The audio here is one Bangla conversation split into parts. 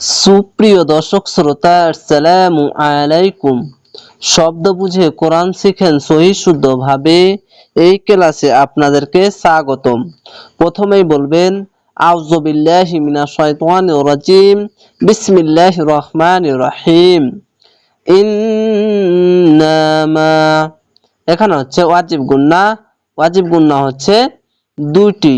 সুপ্রিয় দর্শক শ্রোতা, আসসালামু আলাইকুম। শব্দ বুঝে কোরআন শিখেন সহি শুদ্ধভাবে এই ক্লাসে আপনাদেরকে স্বাগতম। প্রথমেই বলবেন, আউযু বিল্লাহি মিনাশ রাজিম, বিসমিল্লাহির রহমানির রহিম। এখানে হচ্ছে ওয়াজিব গুন্না ওয়াজিব গুন্না হচ্ছে দুইটি।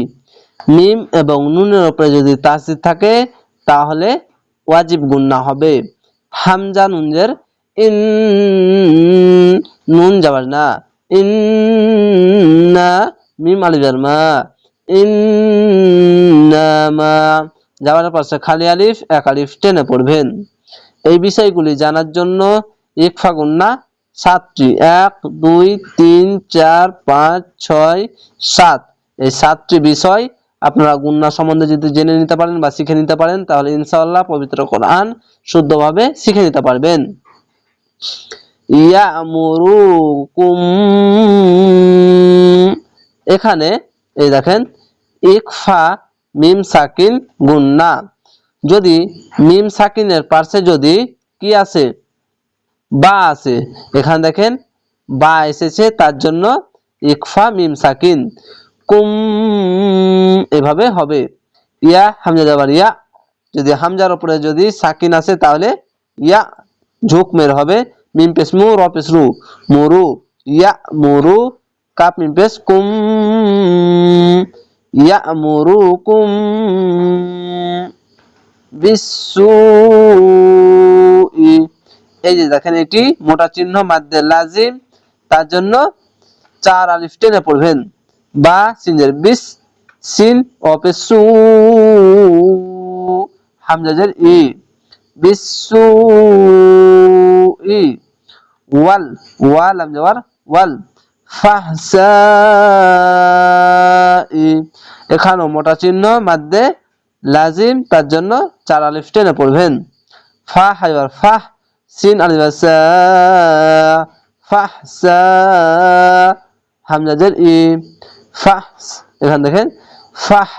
মিম এবং নুনের উপরে যদি তাসদিদ থাকে, তাহলে ওয়াজিব গুন্না হবে। হামজা নুনজের ইন, নুন যাবার না। ইন্না মিম আলিফের মা। ইন ইন্নামা যাওয়ার পাশে খালি আলিফ, এক আলিফ টেনে পড়বেন। এই বিষয়গুলি জানার জন্য ইকফা গুন্না সাতটি। এক, দুই, তিন, চার, পাঁচ, ছয়, সাত। এই সাতটি বিষয় আপনারা গুন্না সম্বন্ধে যদি জেনে নিতে পারেন বা শিখে নিতে পারেন, তাহলে ইনশাআল্লাহ পবিত্র কোরআন শুদ্ধভাবে শিখে নিতে পারবেন। এখানে, এই দেখেন, ইকফা মিম সাকিন গুন্না। যদি মিম সাকিনের পার্শ্বে যদি কি আছে? বা আছে। এখানে দেখেন, বা এসেছে, তার জন্য ইকফা মিম সাকিন। এভাবে হবে। ইয়া, হামজা যাবার ইয়া। যদি হামজার উপরে যদি সাকিন আসে তাহলে ইয়া, ঝুঁক মের হবে। মিম পেশ মু, র পেশ রু। মুরু, ইয়া, মুরু, কাপ মিম পেশ কুম। ইয়া, মুরু, কুম। বিসুই এই যে দেখেন, এটি মোটা চিহ্ন, মাদ্দে লাজিম। তার জন্য চার আলিফ টেনে পড়বেন। বা সিনের বিস সিন অপেসু হামজাজের ই বিসু ই, ওয়াল ওয়াল আম যাওয়ার ওয়াল, ফাহসাই, এখানেও মোটা চিহ্ন, মাদ্দে, লাজিম, তার জন্য চার আলিফ টেনে পড়বেন। ফা হাইবার ফাহ, সিন, আলিফ সা ফাহ সা হামজাজের ই ফাহ, এখানে দেখেন, ফাহ,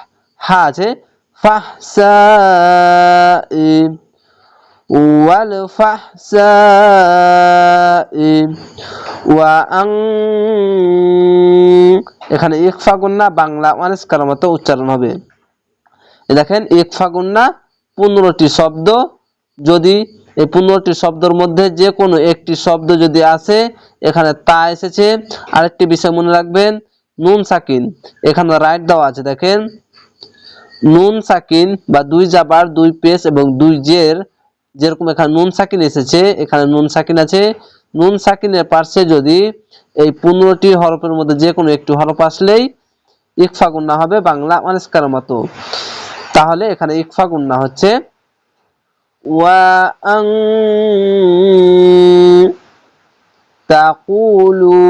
হা আছে, ফাহ, সা, ই, ওয়াল, ফাহ, সা, ই, ওয়া, আং, এখানে ইকফা গুন্না বাংলা ওয়ানিস্কার মতো উচ্চারণ হবে। দেখেন, ইকফা গুন্না পনেরোটি শব্দ, যদি এই পনেরোটি শব্দের মধ্যে যে কোনো একটি শব্দ যদি আসে, এখানে তা এসেছে। আরেকটি বিষয় মনে রাখবেন নুন সাকিন। এখানে রাইট দেওয়া আছে, দেখেন। নুন সাকিন বা দুই জাবার, দুই পেশ এবং দুই জের, যেরকম এখানে নুন সাকিন এসেছে, এখানে নুন সাকিন আছে। নুন সাকিনের পার্শ্বে যদি এই পনেরোটি হরফের মধ্যে যে কোনো একটি হরফ আসলেই ইকফা গুন্না হবে, বাংলা অনেস্কার মতো। তাহলে এখানে ইকফা গুন্না হচ্ছে। ওয়া তাকুলু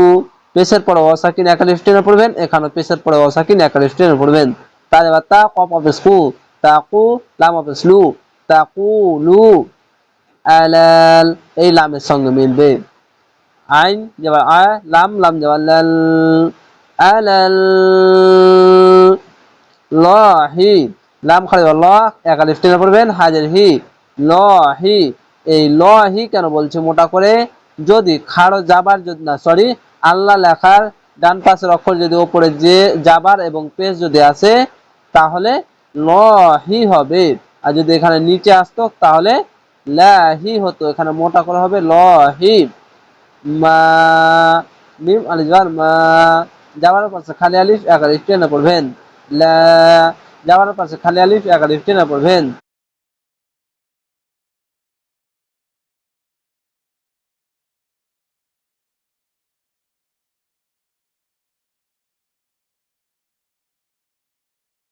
পেশের পরে অসাকিন একালিফ টেনে পড়বেন এখানে পেশের পরে অসাকিন একালিফ টেনে পড়বেন। তাহলে এবার তা কপ অফিস কু তাকু, লাম অফিস লু তাকুলু, আলাল, এই লামের সঙ্গে মিলবে। আইন যাবার আ, লাম লাম যাবার লাল, আলাল, লহি, লাম খালি ল একালিফ টেনে পড়বেন, হাজার হি, লহি, এই লহি কেন বলছে মোটা করে? যদি খাড়ো যাবার যদি না সরি আল্লাহ লেখার ডান পাশের অক্ষর যদি ওপরে যে যাবার এবং পেশ যদি আসে তাহলে লহি হবে। আর যদি এখানে নিচে আসতো, তাহলে লাহি হতো। এখানে মোটা করে হবে লহি। মা মা। পাশে খালি আলিফ, এক আলিফ টেনে পড়বেন। লা যাওয়ার পাশে খালি আলিফ, এক আলিফ টেনে পড়বেন।